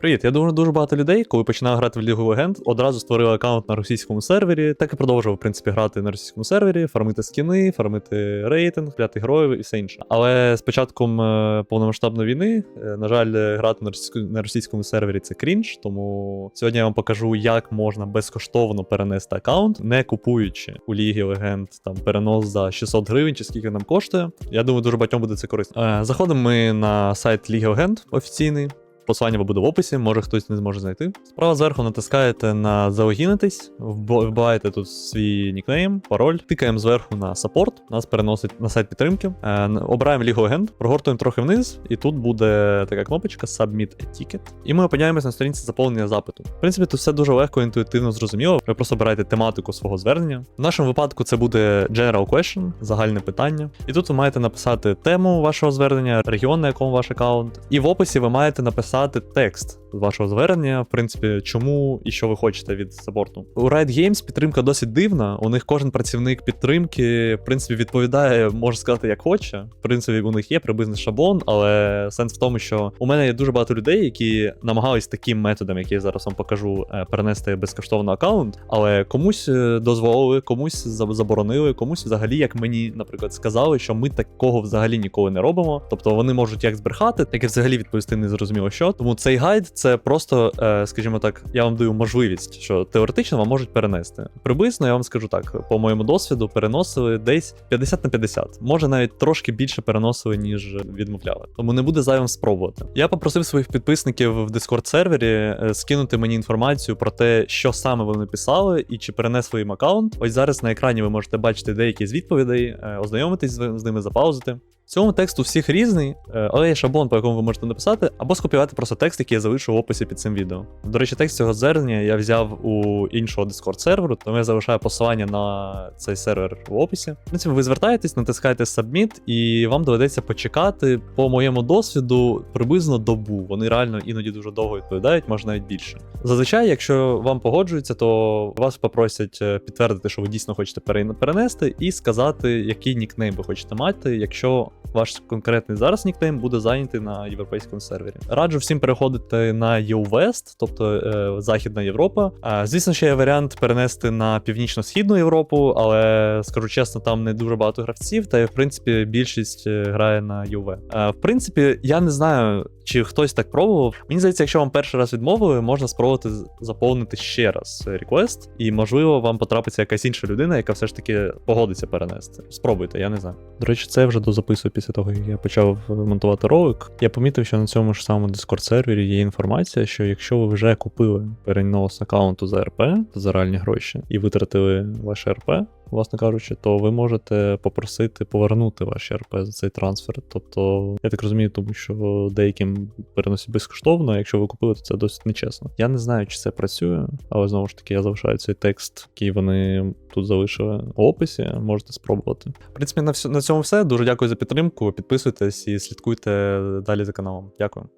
Привіт, я думаю, дуже багато людей, коли починав грати в Лігу Легенд, одразу створили аккаунт на російському сервері, так і продовжував, в принципі, грати на російському сервері, фармити скіни, фармити рейтинг, купляти героїв і все інше. Але з початком е, повномасштабної війни, е, на жаль, грати на російському, на російському сервері це крінж, тому сьогодні я вам покажу, як можна безкоштовно перенести аккаунт, не купуючи у Лігі Легенд там перенос за 600 гривень чи скільки нам коштує. Я думаю, дуже багатьом буде це корисно. Е, Заходимо ми на сайт Ліги Легенд офіційний. Посилання буде в описі, може хтось не зможе знайти. Справа зверху натискаєте на залогінитись, вбиваєте тут свій нікнейм, пароль, тикаємо зверху на саппорт, нас переносить на сайт підтримки. Е, обираємо Лігу Легенд, прогортуємо трохи вниз, і тут буде така кнопочка Submit a Ticket. І ми опиняємось на сторінці заповнення запиту. В принципі, тут все дуже легко, інтуїтивно зрозуміло. Ви просто обираєте тематику свого звернення. В нашому випадку це буде General Question, загальне питання. І тут ви маєте написати тему вашого звернення, регіон, на якому ваш аккаунт. І в описі ви маєте написати текст вашого звернення, в принципі, чому і що ви хочете від саппорту. У Riot Games підтримка досить дивна. У них кожен працівник підтримки, в принципі, відповідає, може сказати, як хоче. В принципі, у них є приблизний шаблон, але сенс в тому, що у мене є дуже багато людей, які намагались таким методом, який я зараз вам покажу, е, перенести безкоштовно аккаунт, але комусь е, дозволили, комусь заборонили, комусь взагалі, як мені, наприклад, сказали, що ми такого взагалі ніколи не робимо. Тобто вони можуть як збрехати, так і взагалі відповісти не зрозуміло що. Тому цей гайд це просто, е, скажімо так, я вам даю можливість, що теоретично вам можуть перенести. Приблизно я вам скажу так, по моєму досвіду переносили десь 50 на 50. Може навіть трошки більше переносили, ніж відмовляли. Тому не буде зайвим спробувати. Я попросив своїх підписників в Discord сервері е, скинути мені інформацію про те, що саме вони писали і чи перенесли їм аккаунт. Ось зараз на екрані ви можете бачити деякі з відповідей, е, ознайомитись з ними, запаузити. Цьому текст у всіх різний, е, але є шаблон, по якому ви можете написати, або скопіювати просто текст, який я залишу в описі під цим відео. До речі, текст цього звернення я взяв у іншого Discord серверу, тому я залишаю посилання на цей сервер в описі. В принципі, ви звертаєтесь, натискаєте Submit, і вам доведеться почекати по моєму досвіду приблизно добу. Вони реально іноді дуже довго відповідають, може навіть більше. Зазвичай, якщо вам погоджується, то вас попросять е, підтвердити, що ви дійсно хочете перенести, і сказати, який нікнейм ви хочете мати, якщо ваш конкретний зараз нікнейм буде зайнятий на європейському сервері. Раджу всім переходити на EU-West, тобто е, Західна Європа. Е, звісно, ще є варіант перенести на північно-східну Європу, але скажу чесно, там не дуже багато гравців, та й в принципі більшість е, грає на UV. Е, в принципі, я не знаю, чи хтось так пробував. Мені здається, якщо вам перший раз відмовили, можна спробувати заповнити ще раз реквест, і можливо вам потрапиться якась інша людина, яка все ж таки погодиться перенести. Спробуйте, я не знаю. До речі, це я вже дозаписую після того, як я почав монтувати ролик. Я помітив, що на цьому ж самому Discord сервері є інформація, що якщо ви вже купили перенос аккаунту за РП за реальні гроші і витратили ваше РП, власне кажучи, то ви можете попросити повернути ваші РП за цей трансфер. Тобто, я так розумію, тому що деяким переносять безкоштовно, якщо ви купили, то це досить нечесно. Я не знаю, чи це працює, але знову ж таки, я залишаю цей текст, який вони тут залишили в описі. Можете спробувати. В принципі, на, всьо- на цьому все. Дуже дякую за підтримку. Підписуйтесь і слідкуйте далі за каналом. Дякую.